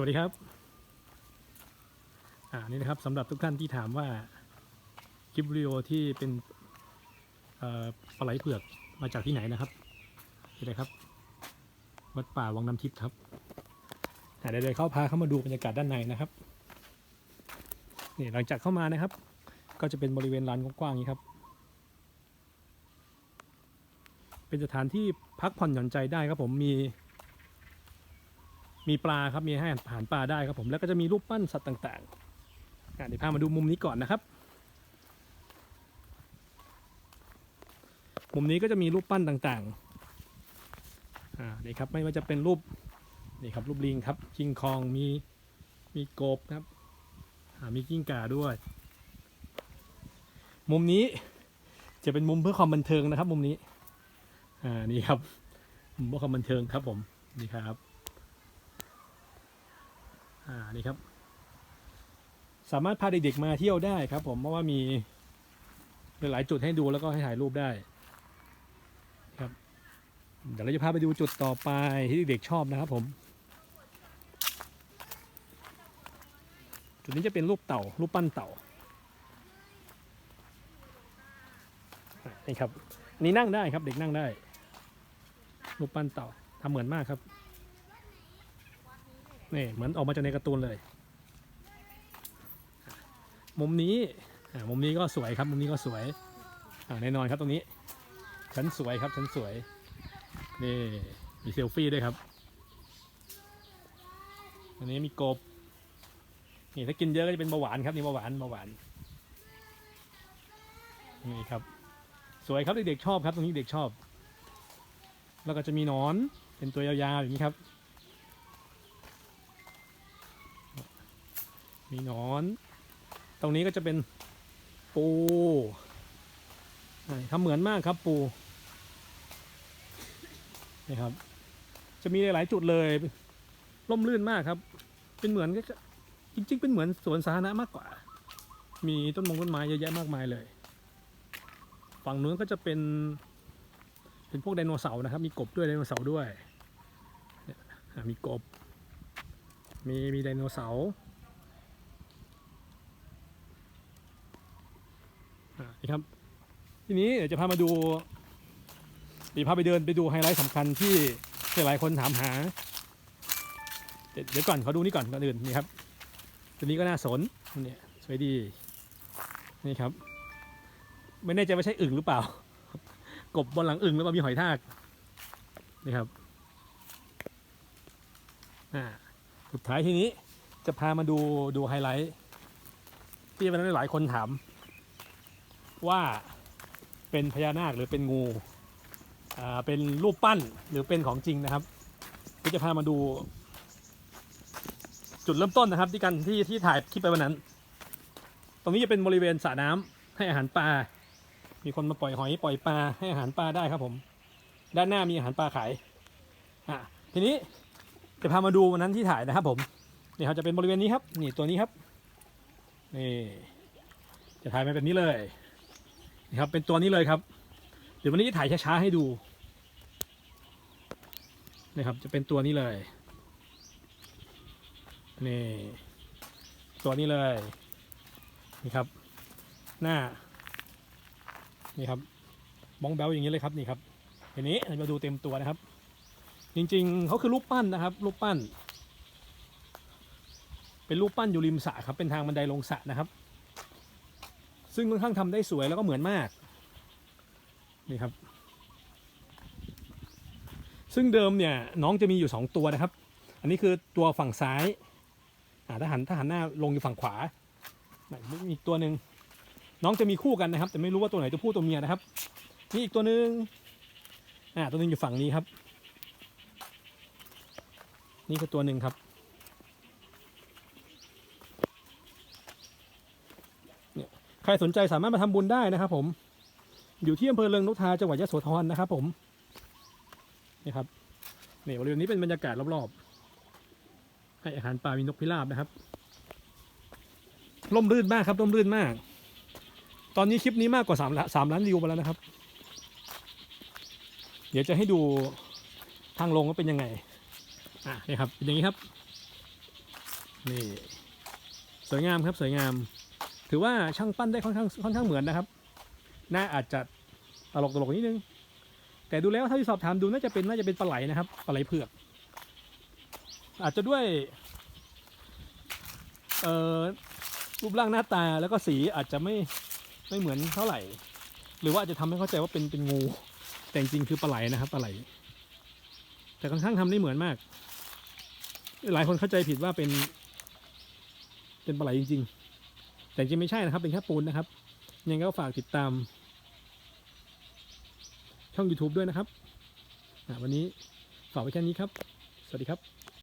วัสดีครับ อ่า นี่นะครับสำหรับทุกท่านที่ถามว่าคลิปวิดีโอที่เป็นปลาไหลเผือกมาจากที่ไหนนะครับนี่เลยครับ วัดป่าวังน้ำทิพย์ครับเดี๋ยวเข้าพาเข้ามาดูบรรยากาศด้านในนะครับนี่หลังจากเข้ามานะครับ ก็จะเป็นบริเวณลานกว้างๆนี้ครับ เป็นสถานที่พักผ่อนหย่อนใจได้ครับผมมี มีปลาครับมีให้อาหารปลาได้ครับผมแล้วก็จะมีรูปปั้นสัตว์ต่างๆเดี๋ยวพามาดูมุมนี้ก่อนนะครับ มุมนี้ก็จะมีรูปปั้นต่างๆอ่านี่ครับไม่ว่าจะเป็นรูปนี่ครับรูปลิงครับคิงคองมีมีกบครับมีกิ้งก่าด้วย มุมนี้จะเป็นมุมเพื่อความบันเทิงนะครับ มุมนี้อ่านี่ครับมุมเพื่อความบันเทิงครับผมนี่ครับ อ่านี่ครับ สามารถพาเด็กๆมาเที่ยวได้ครับ ผมเพราะว่ามีหลายจุดให้ดูแล้วก็ให้ถ่ายรูปได้ครับ เดี๋ยวเราจะพาไปดูจุดต่อไปที่เด็กชอบนะครับผม จุดนี้จะเป็นรูปเต่า รูปปั้นเต่านี่ครับนนี้นั่งได้ครับเด็กนั่งได้ รูปปั้นเต่าทำเหมือนมากครับ นี่เหมือนออกมาจากในการ์ตูนเลย มุมนี้มุมนี้ก็สวยครับ มุมนี้ก็สวยแน่นอนครับตรงนี้ฉันสวยครับฉันสวย นี่มีเซลฟี่ด้วยครับ อันนี้มีกบ นี่ถ้ากินเยอะก็จะเป็นเบาหวานครับนี่เบาหวานเบาหวาน นี่ครับ สวยครับเด็กๆชอบครับ ตรงนี้เด็กชอบ แล้วก็จะมีนอนเป็นตัวยาวๆอย่างนี้ครับ มีหนอน ตรงนี้ก็จะเป็นปูอ่าทำเหมือนมากครับปูนี่ครับ จะมีหลาย ๆ จุดเลยร่มรื่นมากครับ เป็นเหมือนก็จริง ๆ เป็นเหมือนสวนสาธารณะมากกว่า มีต้นมงต้นไม้เยอะแยะมากมายเลย ฝั่งนู้นก็จะเป็น เป็นพวกไดโนเสาร์นะครับ มีกบด้วยไดโนเสาร์ด้วยมีกบ มีมีไดโนเสาร์ อ่านี่ครับ ทีนี้เดี๋ยวจะพามาดูเดี๋ยวพาไปเดินไปดูไฮไลท์สำคัญที่หลายคนถามหา เดี๋ยวก่อนเขาดูนี่ก่อนก่อนอื่นนี่ครับตัวนี้ก็น่าสนเนี่ยสวยดีนี่ครับ ไม่แน่ใจว่าใช่อึ่งหรือเปล่า กบบนหลังอึ่งหรือเปล่ามีหอยทากนี่ครับอ่าสุดท้ายทีนี้จะพามาดูดูไฮไลท์ที่วันนั้นหลายคนถาม ว่าเป็นพญานาคหรือเป็นงูเป็นรูปปั้นหรือเป็นของจริงนะครับก็จะพามาดู จุดเริ่มต้นนะครับ ที่กันที่ที่ถ่ายคลิปไปวันนั้น ตรงนี้จะเป็นบริเวณสระน้ำให้อาหารปลา มีคนมาปล่อยหอยปล่อยปลาให้อาหารปลาได้ครับผม ด้านหน้ามีอาหารปลาขายอะทีนี้จะพามาดูวันนั้นที่ถ่ายนะครับ ผมนี่ครับจะเป็นบริเวณนี้ครับ นี่ตัวนี้ครับนี่จะถ่ายมาแบบนี้เลย นี่ครับ เป็นตัวนี้เลยครับ เดี๋ยววันนี้จะถ่ายช้าๆให้ดูนี่ครับ จะเป็นตัวนี้เลย นี่ ตัวนี้เลย นี่ครับ หน้า นี่ครับบ้องแบลอย่างนี้เลยครับ นี่ครับทีนี้เรามาดูเต็มตัวนะครับ จริงๆ เขาคือรูปปั้นนะครับ รูปปั้น เป็นรูปปั้นอยู่ริมสระครับ เป็นทางบันไดลงสระนะครับ ซึ่งค่อนข้างทำได้สวยแล้วก็เหมือนมาก นี่ครับ ซึ่งเดิมเนี่ยน้องจะมีอยู่สองตัวนะครับ อันนี้คือตัวฝั่งซ้ายถ้าหันถ้าหันหน้าลงอยู่ฝั่งขวามีอีกตัวหนึ่งน้องจะมีคู่กันนะครับ แต่ไม่รู้ว่าตัวไหนตัวผู้ตัวเมียนะครับนี่อีกตัวหนึ่งอ่าตัวหนึ่งอยู่ฝั่งนี้ครับ นี่คือตัวหนึ่งครับ ใค รสนใจสามารถมาทำบุญได้นะครับ ผม อยู่ที่อำเภอเริงนกทาจังหวัดยะโสธรนะครับ ผมนี่ครับนี่บริเวณนี้เป็นบรรยากาศรอบๆให้อาหารปลามีนกพิราบนะครับร่มรื่นมากครับร่มรื่นมาก ตอนนี้คลิปนี้มากกว่าสามล้านสามล้านวิวไปแล้วนะครับ เดี๋ยวจะให้ดูทางลงว่าเป็นยังไงอะนี่ครับเป็นอย่างนี้ครับนี่สวยงามครับสวยงาม ถือว่าช่างปั้นได้ค่อนข้างค่อนข้างเหมือนนะครับหน้าอาจจะตลกตลกนิดนึง แต่ดูแล้วเท่าที่สอบถามดูน่าจะเป็นน่าจะเป็นปลาไหลนะครับปลาไหลเผือก อาจจะด้วยเอ่อรูปร่างหน้าตาแล้วก็สีอาจจะไม่ไม่เหมือนเท่าไหร่ หรือว่าอาจจะทำให้เข้าใจว่าเป็นเป็นงู แต่จริงๆคือปลาไหลนะครับปลาไหล แต่ค่อนข้างทำได้เหมือนมาก หลายคนเข้าใจผิดว่าเป็น เป็นปลาไหลจริง ๆ แต่จริงไม่ใช่นะครับ เป็นแค่ปูนนะครับ ยังก็ฝากติดตาม ช่อง YouTube ด้วยนะครับวันนี้ฝากไว้แค่นี้ครับ สวัสดีครับ